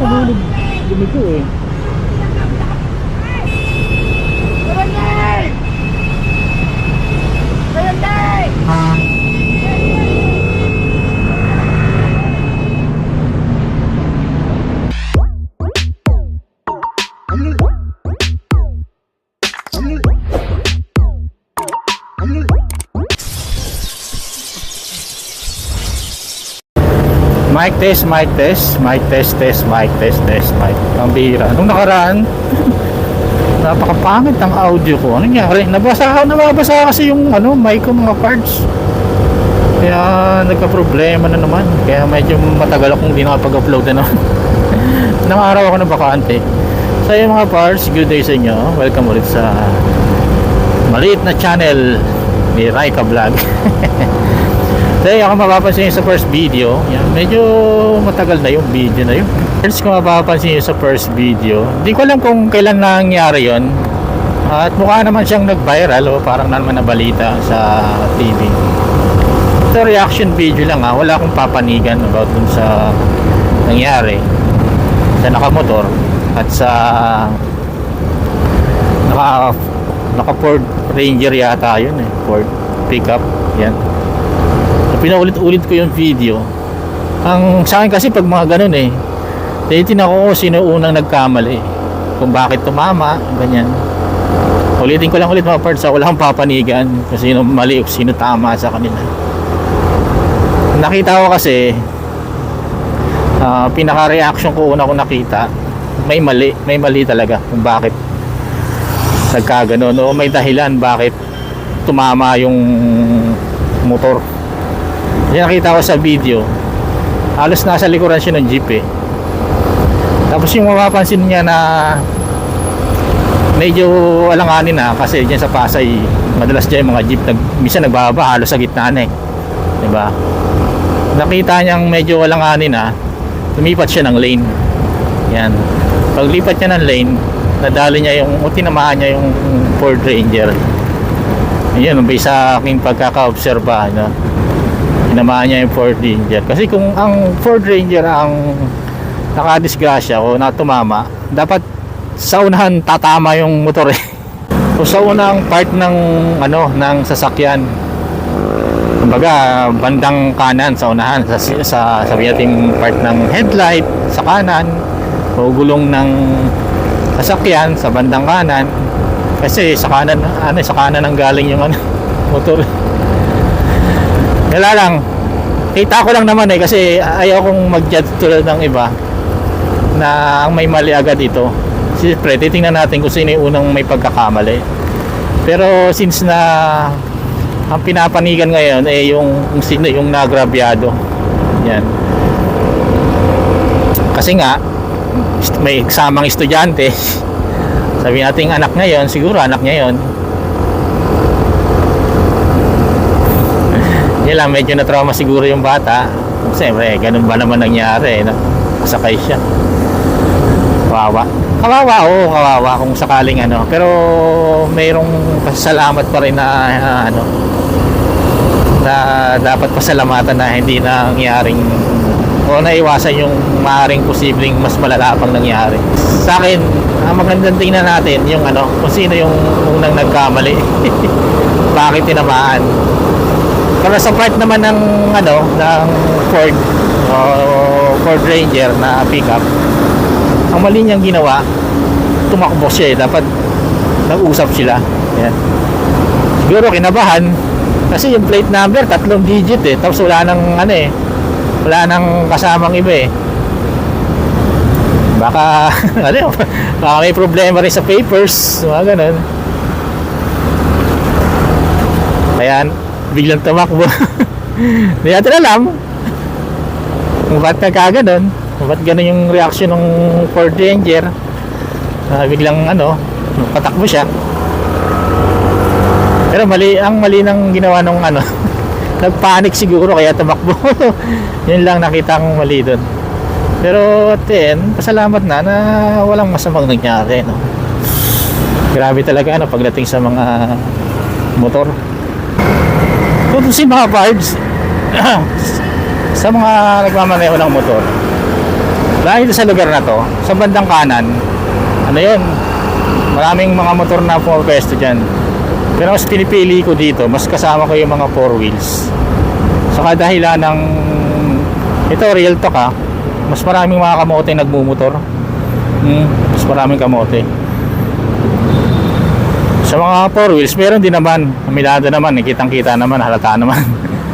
Sa gulid lumiko eh. Mic test, mic test, mic test, test, mic test, test, mic. Bihira. Nung nakaraan, napakapangit ang audio ko. Ano nangyari? Nabasa, nababasa kasi yung ano, mic ko mga parts. Kaya nagka-problema na naman. Kaya medyo matagal akong hindi nakapag-upload na naman. Nang araw ako na bakante. So yung mga parts, good day sa inyo. Welcome ulit sa maliit na channel ni Raika Vlog. Dahil ako mapapansin nyo sa first video, yan, medyo matagal na yung video na yun. First kung mapapansin nyo sa first video, hindi ko alam kung kailan nangyari yon At mukha naman siyang nag-viral o parang naman nabalita sa TV. Ito reaction video lang ha, wala akong papanigan about dun sa nangyari sa nakamotor at sa naka naka Ford Ranger yata yun eh. Ford pickup yan pinaulit-ulit ko yung video. Ang sa akin kasi pag mga ganun eh tinitin ako kung sino unang nagkamali? Kung bakit tumama ganyan. Ulitin ko lang ulit mga parts wala akong papanigan kung sino mali o sino tama sa kanila. Nakita ko kasi ah, pinaka-reaction ko una ko nakita may mali may mali talaga kung bakit nagkaganon o may dahilan bakit tumama yung motor yan nakita ko sa video. Halos nasa likuran siya ng jeep eh. Tapos yung mapapansin niya na medyo alanganin na kasi diyan sa Pasay madalas diyan yung mga jeep nag minsan nagbababa halos sa gitna na eh. 'Di ba? Nakita niyang medyo alanganin na lumipat siya ng lane. Yan. Paglipat niya ng lane, nadali niya yung o tinamaan niya yung Ford Ranger. Yan, based sa aking pagkaka-obserba, no? Tinamaan niya yung Ford Ranger. Kasi kung ang Ford Ranger ang nakadisgrasya o natumama dapat sa unahan tatama yung motor eh. O sa unang part ng ano ng sasakyan. Kumbaga bandang kanan sa unahan sa, sa sabi natin part ng headlight sa kanan o gulong ng sasakyan sa bandang kanan. Kasi sa kanan ano sa kanan ang galing yung ano motor wala lang. Kita ko lang naman eh kasi ayaw kong mag-judge tulad ng iba na ang may mali agad ito. Siyempre, titingnan natin kung sino yung unang may pagkakamali. Pero since na ang pinapanigan ngayon eh yung kung sino yung nagrabyado. Yan. Kasi nga may kasamang estudyante. Sabi natin anak ngayon, siguro anak niya 'yon. Lang, medyo na-trauma siguro yung bata. Siyempre, ganun ba naman nangyari, no? Sakay siya. Kawawa. Kawawa, oo, kawawa kung sakaling ano. Pero, mayroong pasalamat pa rin na, ah, ano, na dapat pasalamatan na hindi na nangyaring o naiwasan yung maaaring posibleng mas malala pang nangyari. Sa akin, ang magandang tingnan natin yung ano, kung sino yung unang nagkamali. Bakit tinamaan. Pero sa part naman ng ano, ng Ford o Ford Ranger na pickup, ang mali niyang ginawa, tumakbo siya eh. Dapat nag-usap sila. Yan. Siguro kinabahan kasi yung plate number tatlong digit eh. Tapos wala nang ano eh. Wala nang kasamang iba eh. Baka ano, baka may problema rin sa papers, mga ganun. Kaya biglang tumakbo. Hindi natin alam kung ba't nagkaganon. Kung ba't ganun yung reaction ng Ford Ranger. Ah, biglang ano, patakbo siya. Pero mali, ang mali ng ginawa nung ano, nagpanic siguro kaya tumakbo. Yun lang nakitang mali doon. Pero at the end, pasalamat na na walang masamang nangyari. No? Grabe talaga ano, pagdating sa mga motor. Tutusin mga vibes sa mga nagmamaneho ng motor. Dahil sa lugar na to, sa bandang kanan, ano yun, maraming mga motor na pumapwesto dyan. Pero mas pinipili ko dito, mas kasama ko yung mga four wheels. Sa kadahilan ng, ito real talk ha, mas maraming mga kamote nagmumotor. Hmm, mas maraming kamote. Sa mga four wheels, meron din naman. Aminado naman, eh, kitang-kita naman, halata naman.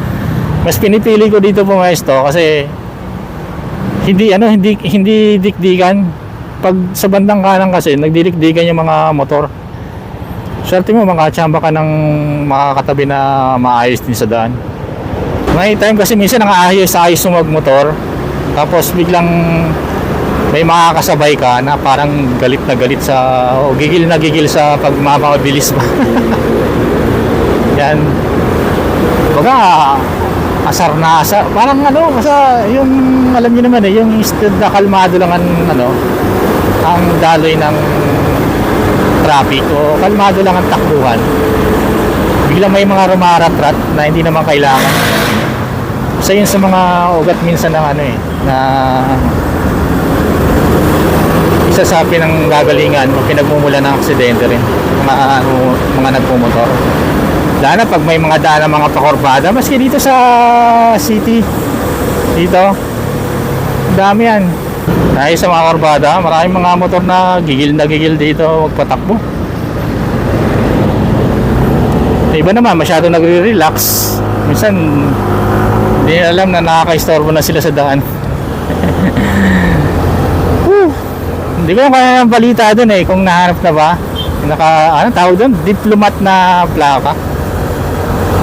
Mas pinipili ko dito pumesto kasi hindi ano, hindi hindi dikdikan. Pag sa bandang kanan kasi nagdidikdikan yung mga motor. Swerte mo makachamba ka ng makakatabi na maayos din sa daan. May time kasi minsan nang-aayos-ayos yung magmotor tapos biglang may makakasabay ka na parang galit na galit sa o gigil na gigil sa pagmamabilis ba? Yan. Baga asar na asar. Parang ano basta yung alam niyo naman eh yung instead na kalmado lang ang ano ang daloy ng traffic. O kalmado lang ang takbuhan. Biglang may mga rumaratrat na hindi naman kailangan. Isa yun sa mga ugat minsan ng ano eh na isa sa pinanggagalingan o pinagmumula ng aksidente rin mga ano, mga nagmumotor. Lalo pag may mga daan ng mga pakorbada maski dito sa city dito dami yan. Dahil sa mga korbada maraming mga motor na gigil na gigil dito magpatakbo Yung iba naman masyado nagre-relax. Minsan hindi alam na nakaka-istorbo na sila sa daan. Hindi ko kaya ang balita dun eh kung nahanap na ba. Naka ano tawag doon? Diplomat na plaka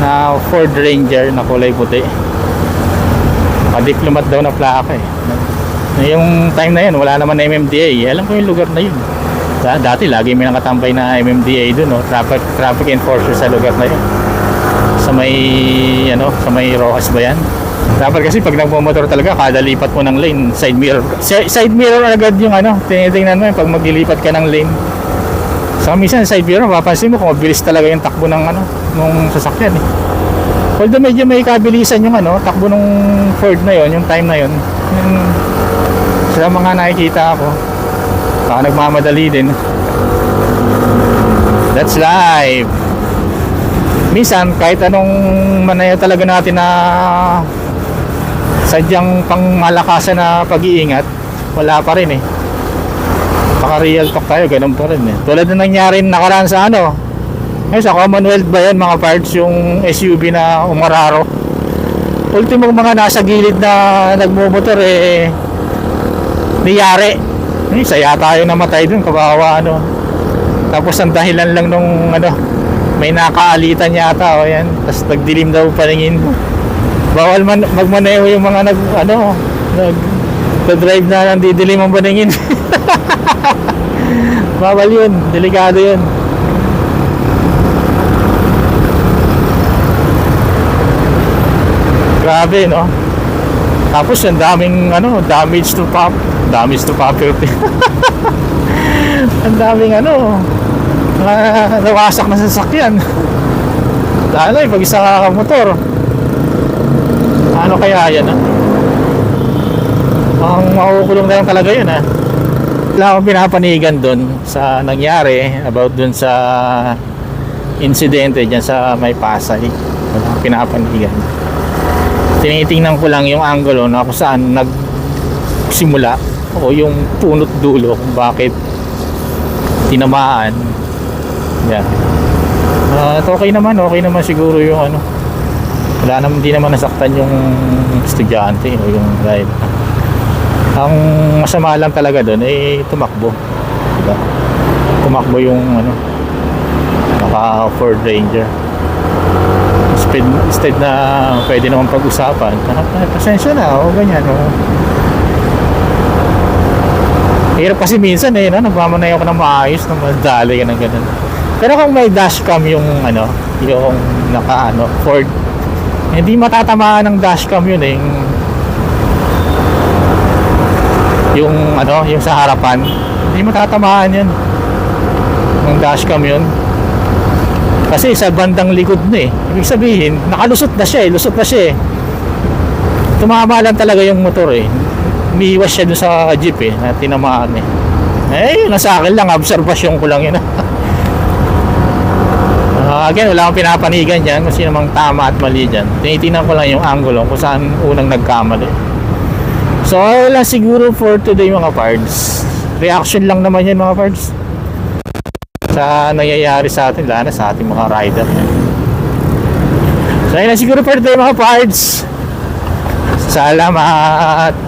na Ford Ranger na kulay puti. Naka-diplomat daw na plaka eh. Yung time na yun, wala naman na MMDA. Alam ko yung lugar na yun. Da- Dati lagi may nakatambay na MMDA doon, no? traffic, traffic enforcer sa lugar na yun. Sa may, ano, sa may Rojas ba yan? Dapat kasi pag nagmumotor talaga, kada lipat mo ng lane, side mirror. Si- Side mirror agad yung ano, tinitingnan mo yun pag maglilipat ka ng lane. So minsan side mirror, mapapansin mo kung mabilis talaga yung takbo ng ano, nung sasakyan eh. Although medyo may kabilisan yung ano, takbo nung Ford na yon, yung time na yon. Yung, sa mga nakikita ako, baka nagmamadali din. That's life. Minsan, kahit anong manaya talaga natin na sadyang pangmalakasan na pag-iingat, wala pa rin eh. Baka real talk tayo, ganun pa rin eh. Tulad na nangyari nakaraan sa ano, eh, sa Commonwealth ba yan, mga parts yung SUV na umararo. Ultimo mga nasa gilid na nagmumotor eh, niyari. Eh, saya tayo namatay dun, kawawa ano. Tapos ang dahilan lang nung ano, may nakaalitan yata o yan. Tapos nagdilim daw paningin. Bawal man magmaneho yung mga nag ano, nag drive na nandidilim ang paningin. Bawal yun, delikado yun. Grabe, no? Tapos yung daming ano, damage to pop, damage to property. ang daming ano, mga nawasak na sasakyan. Lalo pag isa ka motor. Ano kaya yan, ah? Ang makukulong na lang talaga yun, ah. Wala akong pinapanigan dun sa nangyari about dun sa insidente dyan sa may Pasay. Wala akong pinapanigan. Tinitingnan ko lang yung angulo na kung saan nagsimula o yung punot dulo kung bakit tinamaan. Yan. Ah, at okay naman, okay naman siguro yung ano. Wala naman, hindi naman nasaktan yung estudyante o yung driver. Ang masama lang talaga doon eh tumakbo. Diba? Tumakbo yung ano naka Ford Ranger. Instead, instead na pwede naman pag-usapan, ah, pasensya na o ganyan. O. Hirap kasi minsan eh, no? nagmamanay ako ng maayos, na madali ka ng ganun. Pero kung may dashcam yung ano, yung naka ano, Ford, hindi matatamaan ng dashcam yun eh. Yung, yung ano, yung sa harapan, hindi matatamaan yun. Yung dashcam yun. Kasi sa bandang likod na eh. Ibig sabihin, nakalusot na siya eh. Lusot na siya eh. Tumama lang talaga yung motor eh. Umiiwas siya dun sa jeep eh. Na tinamaan eh. Eh, yun na sa akin lang. Observasyon ko lang yun. Ah, again, wala akong pinapanigan dyan kasi namang tama at mali dyan. Tinitingnan ko lang yung angulo kung saan unang nagkamali. So, wala siguro for today mga pards. Reaction lang naman yan mga pards. Sa nangyayari sa atin, lalo na sa ating mga rider. So, yun lang siguro for today mga pards. Salamat!